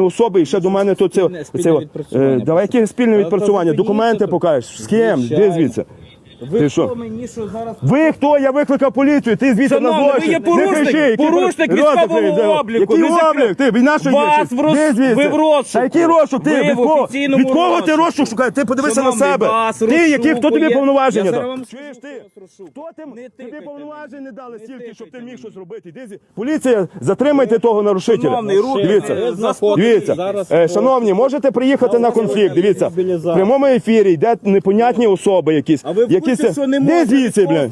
особи, і ще до мене тут це, е, давай яке спільне відпрацювання, документи покажеш. З ким? Де звідси? Ви Ти хто мені що зараз Ви хто? Я викликав поліцію, ти звідси на Шановний, злочин. ви є порушник, Не кричи, який порушник рот військового закрий, де- обліку, Який не закрий. облік? Ти від нашої Вас в роз- ви в розшуку. Та який розшук? Ти Ви від в кого? офіційному Від кого ти розшуку. розшук шукаєш? Ти подивися на Шановний, себе. вас Ти який? Хто тобі розшукує. повноваження Я дав? вам Чуєш скажу, ти? вас. Хто? Не Тобі тикайте повноважень не дали Не стільки, щоб ти тикайте міг мені. щось робити. Іди зі- Поліція, затримайте того нарушителя. Шановний, руки Дивіться. Дивіться, Зараз Е, шановні, можете приїхати на конфлікт. Дивіться, в прямому ефірі йде непонятні особи якісь. А ви в якісь звідкися? не Де блядь?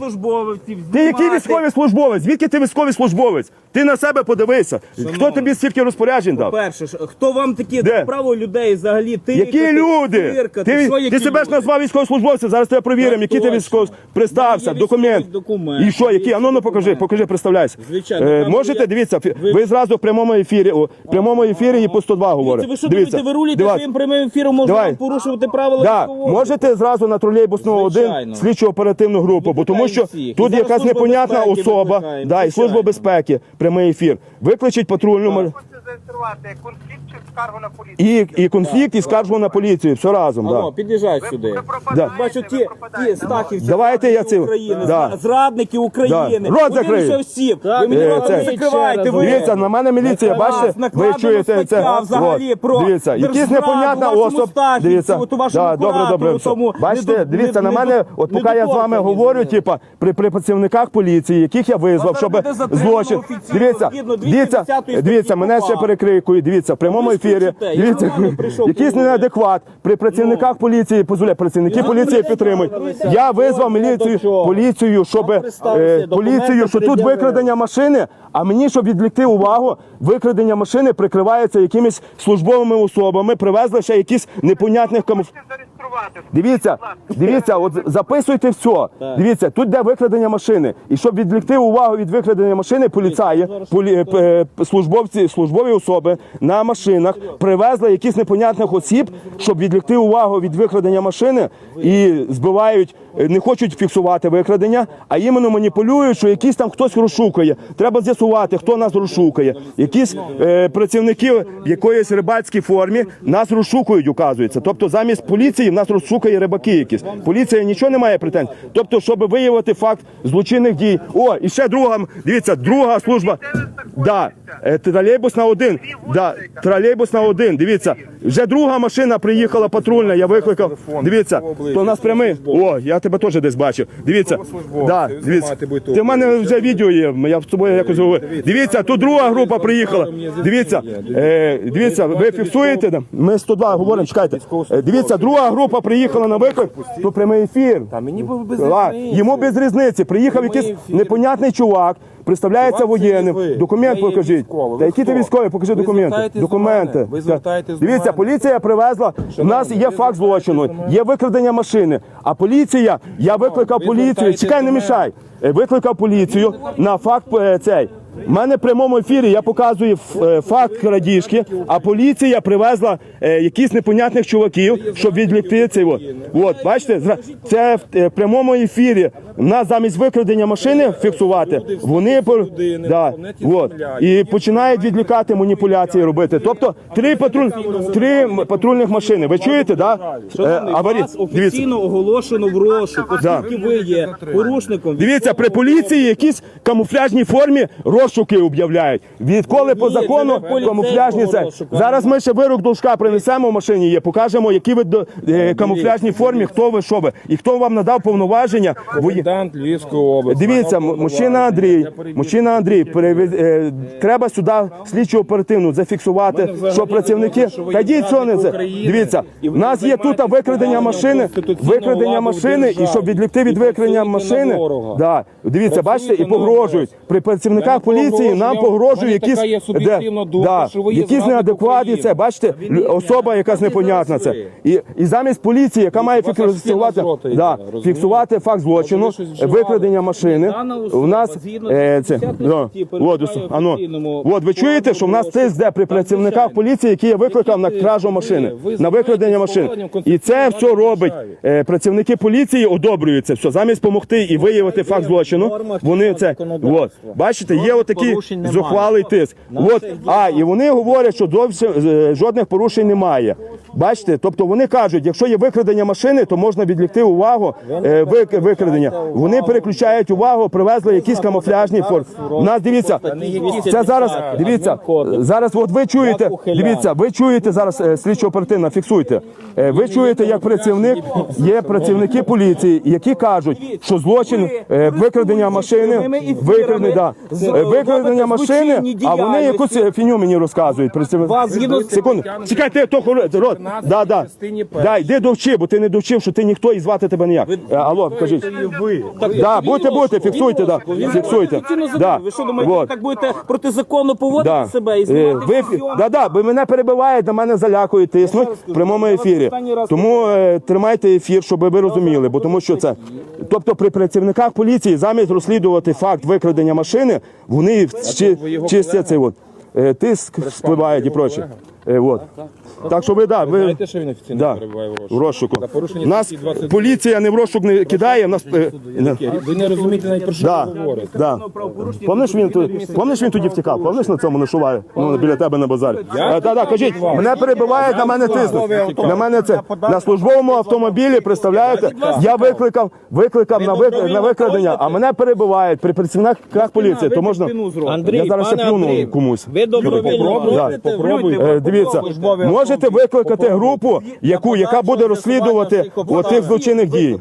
Ти який військовий службовець? Звідки ти військовий службовець? Ти на себе подивися. Хто тобі стільки розпоряджень дав? Перше, хто вам таке право людей взагалі ти Які люди? Ти, ти, себе ж назвав військовослужбовцем, зараз тебе провіримо, Так який ти точно. військовий пристався, документ. документ. І що, який? А ну, ну покажи, покажи, представляйся. Звичайно, Е, можете, я- дивіться, ви, зразу в прямому ефірі, у прямому ефірі і по 102 говорите. Ви що думаєте, ви рулите своїм прямим ефіром можна порушувати правила військового? можете зразу на тролейбусну один слідчо оперативну групу, бо тому що всіх. тут якась непонятна особа, да, і служба безпеки, прямий ефір. Викличіть патрульну. мар- зареєструвати конфлікт чи скаргу на поліцію? і, і конфлікт, і скаржу на поліцію. Все разом. Алло, Да. під'їжджай сюди. Ви пропадаєте, Бачу, ви ті, ті стахівці, Давайте я зрадники цим- України, Да. зра- зрадники України. Да. Рот закрий. всім. Ви мені Е, рот це- не закривайте. ви. Дивіться, на мене міліція, На вас бачите, ви чуєте це. взагалі От, про Дивіться, якісь держзраду, непонятна вашому. Стахівцю, Дивіться, от у вашому да, добре, добре. все. тому Бачите, дивіться на мене, от поки я з вами недоторкані говорю, типа, при, при працівниках поліції, яких я визвав, щоб буде затримано злочин. офіційно, Дивіться, згідно дивіться, 210 дивіться, мене ще КУпА. перекрикують, дивіться, в прямому ефірі. Дивіться, якийсь неадекват. При працівниках поліції, позволяє, працівники поліції підтримують. Я визвав міліцію, поліцію, щоб е, поліцію, що тут викрадення машини, а мені, щоб відвлекти увагу, викрадення машини прикривається якимись службовими особами, привезли ще якісь непонятних камуф. Зареєструвати? Дивіться, дивіться, от записуйте все. Дивіться, тут де викрадення машини. І щоб відвлекти увагу від викрадення машини, поліцаї, полі, е, службовці, службові особи на машинах привезли якісь непонятних осіб, щоб відвлекти увагу від викрадення машини і збивають, е, не хочуть фіксувати викрадення, а іменно маніпулюють, що якийсь там хтось розшукує. Треба з'ясувати, хто нас розшукує. Якісь е, працівники в якоїсь рибацькій формі нас розшукують, указується. Тобто замість поліції в нас розшукає рибаки якісь. Поліція нічого не має претензій. Тобто, щоб виявити факт злочинних дій. О, і ще друга, дивіться, друга служба. Да, е, тролейбус на один. Да, тролейбус на один. Дивіться, вже друга машина приїхала патрульна. Я викликав. Дивіться, то у нас прямий. О, я тебе теж десь бачив. Дивіться, да, дивіться. Ти в мене вже відео є. Я з тобою якось говорю. Дивіться, тут друга група приїхала. Дивіться, е, дивіться, ви фіксуєте? Ми 102 говоримо, чекайте. Е, Дивіться, друга група приїхала на виклик. Тут прямий ефір. Та мені без йому без різниці. Приїхав якийсь непонятний чувак, представляється Чувак, це є воєнним. Документ Я є покажіть. військовий. Та Ви які ти хто? військові? Покажи Ви документи. звертаєтесь до Документи. Ви звертаєтесь до Дивіться, мене. поліція привезла. У нас є факт злочину, є викрадення машини. А поліція, я викликав ви поліцію. звертаєтесь Чекай, не до мене. мішай. Е, Викликав поліцію на факт е, цей. У мене в прямому ефірі я показую е, факт крадіжки, а поліція привезла е, якісь непонятних чуваків, щоб відвлекти цей. От, от бачите, зра- це в е, прямому ефірі. Нас замість викрадення машини фіксувати, вони по- да, от, і починають відлікати маніпуляції робити. Тобто три патруль, три м- патрульних машини. Ви чуєте, да? Е, Шановний, аварій. вас Дивіться. офіційно оголошено в розшук, Да. оскільки ви є порушником. Дивіться, при поліції якісь камуфляжній формі розшуки об'являють. Відколи по Ні, закону камуфляжні це. Зараз ми ще вирок должка принесемо в машині. Є покажемо, які ви до- е, камуфляжній формі, хто ви, що ви, і хто вам надав повноваження. Вої- Комендант Львівської області. Дивіться, м- мужчина Андрій, мужчина Андрій, перевез- е, треба сюди слідчу оперативну зафіксувати, що працівники. Та йдіть, що не це. Дивіться, в нас є тут викрадення машини, викрадення машини, і щоб відлікти від викрадення машини, да, дивіться, бачите, і погрожують. При працівниках поліції нам погрожують якісь, така є суб'єктивна де- думка, да, що ви є якісь зрадник неадекватні України. це, бачите, лю- особа якась непонятна це. І, і замість поліції, яка має вас аж фіксувати, спина з рота йде, да, розумієте? фіксувати факт злочину, Може, ви щось вживали? викрадення машини. Дана особа У нас згідно е, це, 60 да, статті от, в ано, офіційному от ви чуєте, що в нас розшуку. тиск де при Так, працівниках звичайно. поліції, які я викликав на Які кражу машини, ви на викрадення машини. І це все робить е, працівники поліції, одобрюють це все. Замість допомогти і виявити факт злочину, вони чинного це законодавства. от, бачите, є отакий немає. зухвалий тиск. От, а, і вони говорять, що зовсім е, жодних порушень немає. Бачите, тобто вони кажуть, якщо є викрадення машини, то можна відлікти увагу е, вик- викрадення. Вони переключають увагу, привезли якісь камуфляжні форми. У нас дивіться, це зараз дивіться. Зараз, от ви чуєте, дивіться, ви чуєте зараз е, слідчо оперативно, фіксуйте. Ви чуєте, як працівник є працівники поліції, які кажуть, що злочин викрадення машини, викрадення, да, викрадення машини, а вони якусь фіню мені розказують. Вас згідно з- Секунду, чекай, ти то хоро- рот, да, да. Да, йди довчи, бо ти не довчив, що ти ніхто і звати тебе ніяк. Е, Алло, кажіть. Да, будьте, будьте, фіксуйте, да, фіксуйте. Да. Ви що думаєте, Вот. так будете протизаконно поводити Да. себе і Е, знімати Ви, всі да, да, ви мене перебивають, на мене залякують, тиснуть в прямому я вас ефірі. останній раз Тому е, тримайте ефір, щоб ви розуміли, бо тому що це. Тобто при працівниках поліції замість розслідувати факт викрадення машини, вони чи, чистять цей от. е, Тиск спливають і проче. Е, от. Так що ви, да, ви, Знаєте, що він офіційно да, перебуває в розшуку? в розшуку. За порушення Нас статті 22. поліція не в розшук не кидає, нас... е, не- Ви не розумієте навіть про що Да, ви говорите. да. Помниш він тут, помниш він тоді втікав? Помниш на цьому нашуває? Ну, біля тебе на базарі. Так, так, кажіть, мене перебивають, на мене тиснуть. На мене це на службовому автомобілі, представляєте? Я викликав, викликав на вик- на викрадення, а мене перебивають при працівниках поліції. То можна Андрій, я зараз ще плюну комусь. Ви добровільно Да. попробуйте. Е, Дивіться, можете викликати групу, яку яка буде розслідувати отих злочинних дій.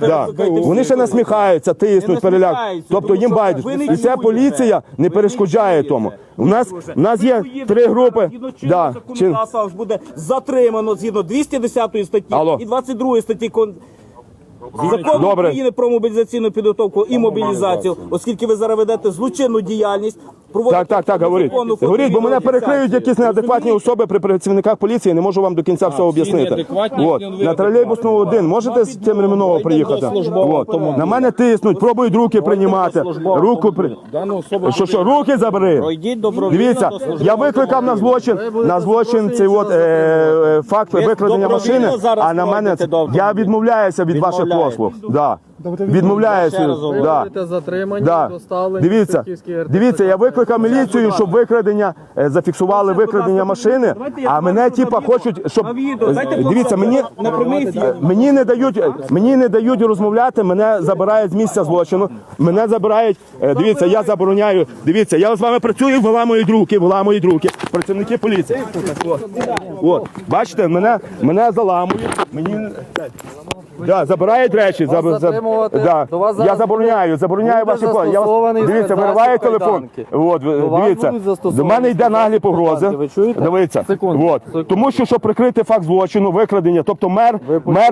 Да. Вони ще насміхаються, тиснуть, переляк. Тобто їм не І ця поліція не перешкоджає тому. У нас у нас є три групи. Да. чин- буде затримано згідно 210 статті Алло. і 22 статті кон... Добре. України про мобілізаційну підготовку і мобілізацію, оскільки ви зараз ведете злочинну діяльність. Проводите Так, так, так, говоріть. Говоріть, бо мене перекриють якісь неадекватні особи при працівниках поліції, не можу вам до кінця все об'яснити. неадекватні, От. На тролейбусному один можете з цим Реміново приїхати? От. На мене тиснуть, пробують руки приймати. Руку при... Що, що, руки забери? Дивіться, я викликав на злочин, на злочин цей от, е, е, факт викрадення машини, зараз а на мене я відмовляюся від ваших послуг. Да. Раз. Да. Затримані, Да. Дивіться, РТЦК. дивіться, я викликав міліцію, щоб викрадення е, зафіксували викрадення машини, а мене типа хочуть, щоб На відео. Дайте Е, дивіться, мені на прямий ефір. мені не дають мені не дають розмовляти. Мене забирають з місця злочину. Мене забирають. е, Дивіться, я забороняю. Дивіться, я з вами працюю, виламують руки, виламують руки. Працівники поліції. От. бачите, мене мене заламують. Мені Да, забирають речі, заб- заб- затримувати? да. До вас Я зараз забороняю, забороняю буде ваші плани. Я вас- застосований дивіться, засіб вириває телефон. кайданки. От, ви- До вас дивіться, будуть до мене йде наглі погрози. кайданки. Ви чуєте? Дивіться, Секунду, от. секунду. тому що щоб прикрити факт злочину, викрадення, тобто мер, мер